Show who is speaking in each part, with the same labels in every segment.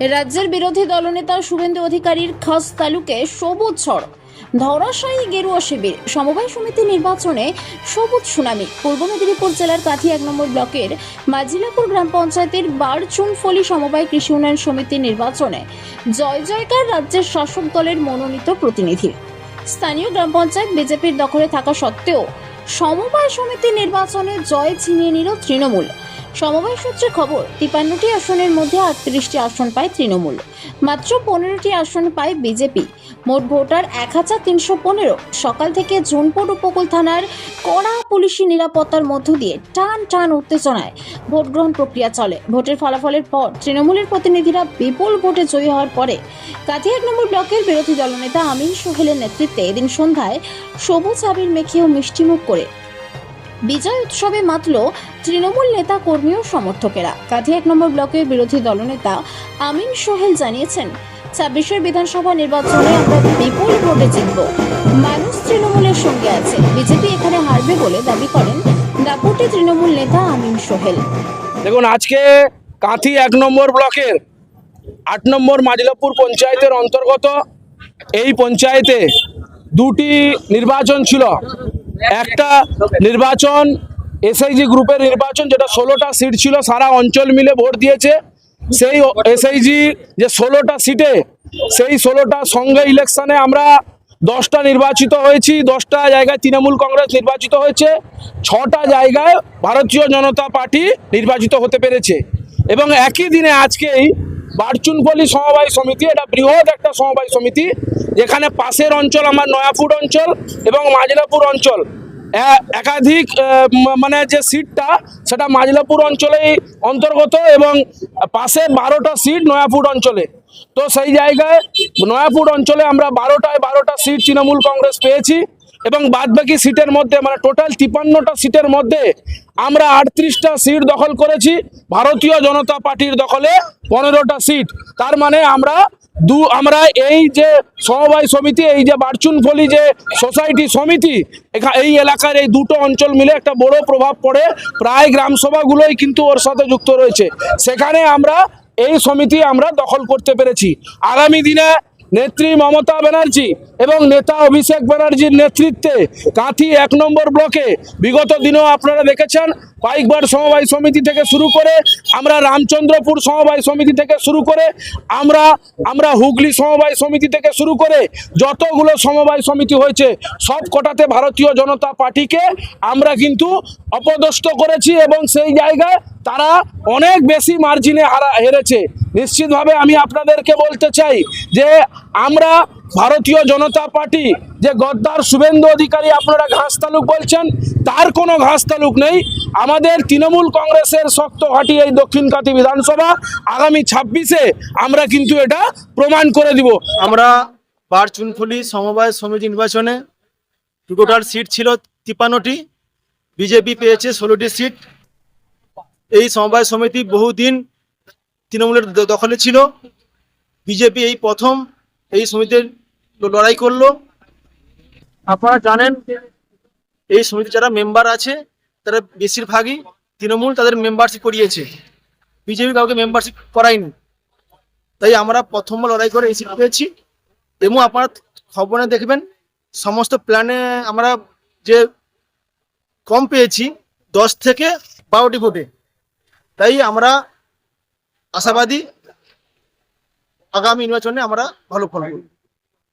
Speaker 1: রাজ্যের বিরোধী দলনেতা শুভেন্দু অধিকারীর খাস তালুকে সবুজ ঝড় ধরাশায়ী গেরুয়া শিবির, সমবায় সমিতি নির্বাচনে সবুজ সুনামি, পূর্ব মেদিনীপুর জেলার কাঠি এক নম্বর ব্লকের মাজিলাপুর গ্রাম পঞ্চায়েতের বারচুনফলি সমবায় কৃষি উন্নয়ন সমিতি নির্বাচনে জয় জয়কার রাজ্যের শাসক দলের মনোনীত প্রতিনিধি। স্থানীয় গ্রাম পঞ্চায়েত বিজেপির দখলে থাকা সত্ত্বেও সমবায় সমিতি নির্বাচনে জয় ছিনিয়ে নিল তৃণমূল। সমবায় সূত্রে খবর তিপান্নটি আসনের মধ্যে আটত্রিশটি আসন পায় তৃণমূল। মাত্র পনেরোটি আসন পায় বিজেপি। মোট ভোটার এক হাজার তিনশো পনেরো। সকাল থেকে জোনপুর উপকূল থানার কড়া পুলিশি নিরাপত্তার মধ্য দিয়ে টান টান উত্তেজনায় ভোট গ্রহণ প্রক্রিয়া চলে। ভোটের ফলাফলের পর তৃণমূলের প্রতিনিধিরা বিপুল ভোটে জয়ী হওয়ার পরে কাঁথি এক নম্বর ব্লকের বিরোধী দলনেতা আমিন সোহেলের নেতৃত্বে এদিন সন্ধ্যায় সবুজ আবির মেখে ও মিষ্টিমুখ করে বিজয় উৎসবে মাতল তৃণমূল নেতা কর্মী ও সমর্থকেরা। কাঁথি এক নম্বর ব্লকের বিরোধী দলনেতা আমিন সোহেল জানিয়েছেন, ছাব্বিশের বিধানসভা নির্বাচনে আমরা বিপুল ভোটে জিতব। মানুষ তৃণমূলের সঙ্গে আছে, বিজেপি এখানে হারবে বলে দাবি করেন দাপুটে তৃণমূল নেতা আমিন সোহেল।
Speaker 2: দেখুন, আজকে কাঁথি এক নম্বর ব্লকের আট নম্বর মাজিলাপুর পঞ্চায়েতের অন্তর্গত এই পঞ্চায়েতে দুটি নির্বাচন ছিল। একটা নির্বাচন এসআইজি গ্রুপের নির্বাচন, যেটা ষোলোটা সিট ছিল, সারা অঞ্চল মিলে ভোট দিয়েছে। সেই এসআইজি যে ষোলোটা সিটে সেই ষোলোটা সঙ্গে ইলেকশনে আমরা দশটা নির্বাচিত হয়েছি। দশটা জায়গায় তৃণমূল কংগ্রেস নির্বাচিত হয়েছে। ছটা জায়গায় ভারতীয় জনতা পার্টি নির্বাচিত হতে পেরেছে। এবং একই দিনে আজকেই বারচুনপল্লী সমবায় সমিতি, এটা বৃহৎ একটা সমবায় সমিতি, যেখানে পাশের অঞ্চল আমার নয়াপুর অঞ্চল এবং মাজলাপুর অঞ্চল। একাধিক মানে যে সিটটা, সেটা মাজলাপুর অঞ্চলেই অন্তর্গত এবং পাশে বারোটা সিট নয়াপুর অঞ্চলে। তো সেই জায়গায় নয়াপুর অঞ্চলে আমরা বারোটায় বারোটা সিট তৃণমূল কংগ্রেস পেয়েছি। এবং বাদবাকি সিটের মধ্যে মানে টোটাল তিপান্নটা সিটের মধ্যে আমরা আটত্রিশটা সিট দখল করেছি। ভারতীয় জনতা পার্টির দখলে পনেরোটা সিট। তার মানে আমরা দু, আমরা এই যে সমবায় সমিতি, এই যে বারচুনফলি যে সোসাইটি সমিতি এই এলাকার এই দুটো অঞ্চল মিলে একটা বড় প্রভাব পড়ে। প্রায় গ্রামসভাগুলোই কিন্তু ওর সাথে যুক্ত রয়েছে। সেখানে আমরা এই সমিতি আমরা দখল করতে পেরেছি। আগামী দিনে নেত্রী মমতা ব্যানার্জি এবং নেতা অভিষেক ব্যানার্জির নেতৃত্বে কাঁথি এক নম্বর ব্লকে বিগত দিনেও আপনারা দেখেছেন কয়েকবার সমবায় সমিতি থেকে শুরু করে আমরা রামচন্দ্রপুর সমবায় সমিতি থেকে শুরু করে আমরা আমরা হুগলি সমবায় সমিতি থেকে শুরু করে যতগুলো সমবায় সমিতি হয়েছে, সব কটাতে ভারতীয় জনতা পার্টিকে আমরা কিন্তু অপদস্থ করেছি এবং সেই জায়গায় তারা অনেক বেশি মার্জিনে হারা, হেরেছে। নিশ্চিতভাবে আমি আপনাদেরকে বলতে চাই যে আমরা ভারতীয় জনতা পার্টি যে গদ্দার শুভেন্দু অধিকারী আপনারা ঘাস তালুক বলছেন, তার কোনো ঘাস তালুক নেই। আমাদের তৃণমূল কংগ্রেসের শক্ত ঘাঁটি এই দক্ষিণ কাতি বিধানসভা, আগামী ছাব্বিশে আমরা কিন্তু এটা প্রমাণ করে দিব।
Speaker 3: আমরা বারচুনফুলি সমবায় সমিতি নির্বাচনে টোটাল সিট ছিল তিপ্পান্নটি, বিজেপি পেয়েছে ষোলোটি সিট। এই সমবায় সমিতি বহুদিন তৃণমূলের দখলে ছিল। বিজেপি এই প্রথম এই সমিতির লড়াই করল। আপনারা জানেন এই সমিতি যারা মেম্বার আছে, তারা বেশিরভাগই তৃণমূল তাদের মেম্বারশিপ করিয়েছে। বিজেপি কাউকে মেম্বারশিপ করায়নি। তাই আমরা প্রথম লড়াই করে এই সিট পেয়েছি। এবং আপনারা খবরে দেখবেন, সমস্ত প্ল্যানে আমরা যে কম পেয়েছি, দশ থেকে বারোটি ভোটে। তাই আমরা আশাবাদী আগামী নির্বাচনে আমরা ভালো ফল করব।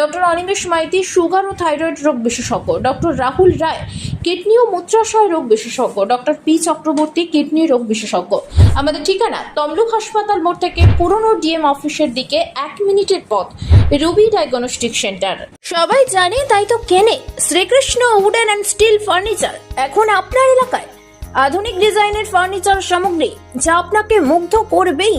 Speaker 1: ডক্টর অনিমেষ মাইতি, সুগার ও থাইরয়েড রোগ বিশেষজ্ঞ। ডক্টর রাহুল রায়, কিডনি ও মূত্রাশয় রোগ বিশেষজ্ঞ। ডক্টর পি চক্রবর্তী, কিডনি রোগ বিশেষজ্ঞ। আমাদের ঠিকানা, তমলুক হাসপাতাল মোড় থেকে পুরনো ডিএম অফিসের দিকে এক মিনিটের পথ, রুবি ডায়াগনস্টিক সেন্টার। সবাই জানে, তাই তো কেনে, Shrikrishna wooden and steel furniture. এখন আপনার এলাকায়। আধুনিক ডিজাইনের ফার্নিচার সামগ্রী, যা আপনাকে মুগ্ধ করবেই।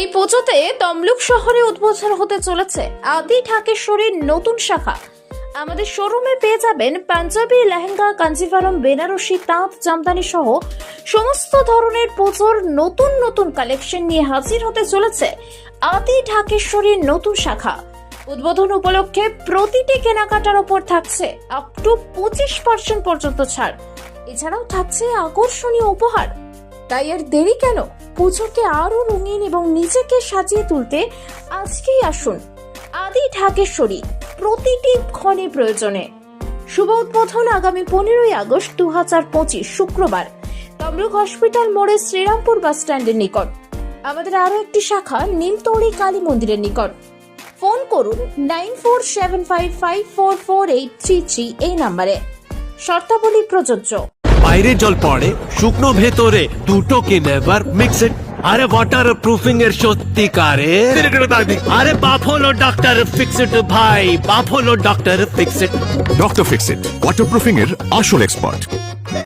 Speaker 1: এই পুজোতে তমলুক শহরে উদ্বোধন হতে চলেছে আদি ঢাকেশ্বরীর নতুন শাখা। আমাদের শোরুমে পেয়ে যাবেন পাঞ্জাবি, লেহেঙ্গা কাঞ্জিভারম বেনারসি, তাঁত, জামদানি সহ সমস্ত ধরনের পুজোর নতুন নতুন কালেকশন নিয়ে হাজির হতে চলেছে আদি ঢাকেশ্বরীর নতুন শাখা। উদ্বোধন উপলক্ষে প্রতিটি কেনাকাটার ওপর থাকছে আপ টু পঁচিশ পার্সেন্ট পর্যন্ত ছাড়। এছাড়াও থাকছে আকর্ষণীয় উপহার। তাই আর দেরি কেন? পুজোকে আরও রঙিন এবং নিজেকে সাজিয়ে তুলতে আজকেই আসুন আদি ঢাকেশ্বরী, প্রতিটি ক্ষণে প্রয়োজনে। শুভ উদ্বোধন আগামী পনেরোই আগস্ট দু হাজার পঁচিশ শুক্রবার। তমলুক হসপিটাল মোড়ে শ্রীরামপুর বাস স্ট্যান্ডের নিকট। আমাদের আরও একটি শাখা নীলতৌড়ি কালী মন্দিরের নিকট। ফোন করুন nine four seven five five four four eight three three এই নাম্বারে। শর্তাবলী প্রযোজ্য।
Speaker 4: বাইরে জল পড়ে শুকনো ভেতরে দুটোকে নেভার মিক্স ইট আরে ওয়াটার প্রুফিং এর সত্যিকারে। আরে বাফলো ডক্টর ফিক্স ইট ভাই। Buffalo doctor fixed
Speaker 5: doctor fixed waterproofing এর আসল এক্সপার্ট